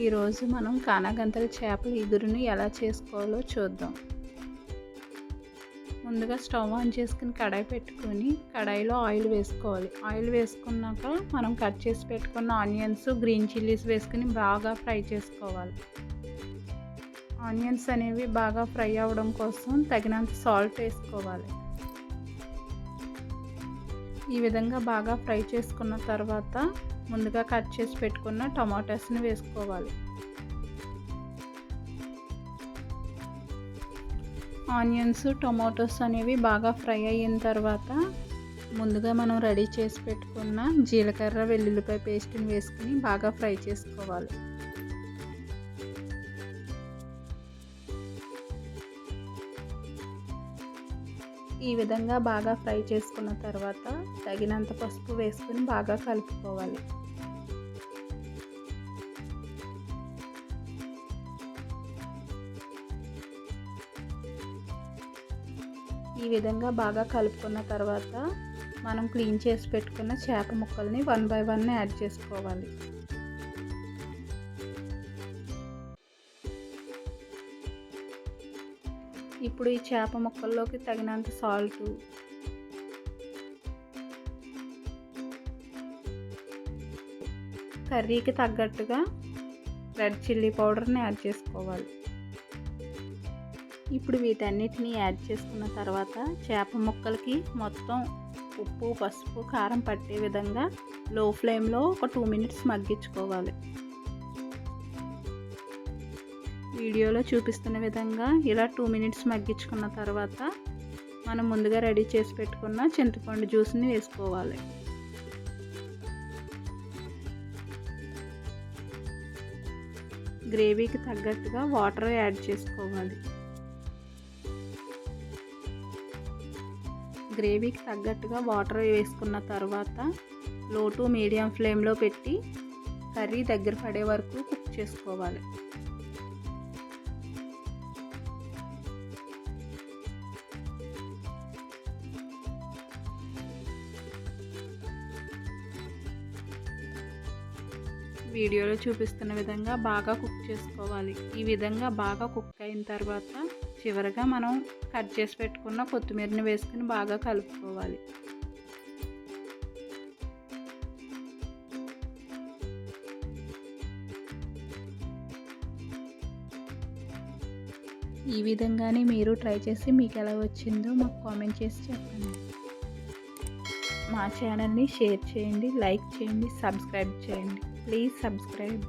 ఈరోజు మనం కానాగంతల చేపల ఇగురుని ఎలా చేసుకోవాలో చూద్దాం. ముందుగా స్టవ్ ఆన్ చేసుకుని కడాయి పెట్టుకొని కడాయిలో ఆయిల్ వేసుకోవాలి. ఆయిల్ వేసుకున్నాక మనం కట్ చేసి పెట్టుకున్న ఆనియన్స్ గ్రీన్ చిల్లీస్ వేసుకుని బాగా ఫ్రై చేసుకోవాలి. ఆనియన్స్ అనేవి బాగా ఫ్రై అవ్వడం కోసం తగినంత సాల్ట్ వేసుకోవాలి. ఈ విధంగా బాగా ఫ్రై చేసుకున్న తర్వాత ముందుగా కట్ చేసి పెట్టుకున్న టమాటాస్ని వేసుకోవాలి. ఆనియన్స్ టొమాటోస్ అనేవి బాగా ఫ్రై అయిన తర్వాత ముందుగా మనం రెడీ చేసి పెట్టుకున్న జీలకర్ర వెల్లుల్లిపాయ పేస్ట్ని వేసుకుని బాగా ఫ్రై చేసుకోవాలి. ఈ విధంగా బాగా ఫ్రై చేసుకున్న తర్వాత తగినంత పసుపు వేసుకుని బాగా కలుపుకోవాలి. ఈ విధంగా బాగా కలుపుకున్న తర్వాత మనం క్లీన్ చేసి పెట్టుకున్న చేప ముక్కల్ని వన్ బై వన్ యాడ్ చేసుకోవాలి. ఇప్పుడు ఈ చేప ముక్కల్లోకి తగినంత సాల్టు కర్రీకి తగ్గట్టుగా రెడ్ చిల్లీ పౌడర్ని యాడ్ చేసుకోవాలి. ఇప్పుడు వీటన్నిటిని యాడ్ చేసుకున్న తర్వాత చేప ముక్కలకి మొత్తం ఉప్పు పసుపు కారం పట్టే విధంగా లో ఫ్లేమ్లో ఒక టూ మినిట్స్ మగ్గించుకోవాలి. వీడియోలో చూపిస్తున్న విధంగా ఇలా టూ మినిట్స్ మగ్గించుకున్న తర్వాత మనం ముందుగా రెడీ చేసి పెట్టుకున్న చింతపండు జ్యూస్ని వేసుకోవాలి. గ్రేవీకి తగ్గట్టుగా వాటర్ యాడ్ చేసుకోవాలి. గ్రేవీకి తగ్గట్టుగా వాటర్ వేసుకున్న తర్వాత లో టు మీడియం ఫ్లేమ్లో పెట్టి కర్రీ దగ్గర పడే వరకు కుక్ చేసుకోవాలి. వీడియోలో చూపిస్తున్న విధంగా బాగా కుక్ చేసుకోవాలి. ఈ విధంగా బాగా కుక్ అయిన తర్వాత చివరిగా మనం కట్ చేసి పెట్టుకున్న కొత్తిమీరని వేసుకుని బాగా కలుపుకోవాలి. ఈ విధంగానే మీరు ట్రై చేసి మీకు ఎలా వచ్చిందో మాకు కామెంట్ చేసి చెప్పండి. మా ఛానల్ని షేర్ చేయండి లైక్ చేయండి సబ్స్క్రైబ్ చేయండి. Please subscribe.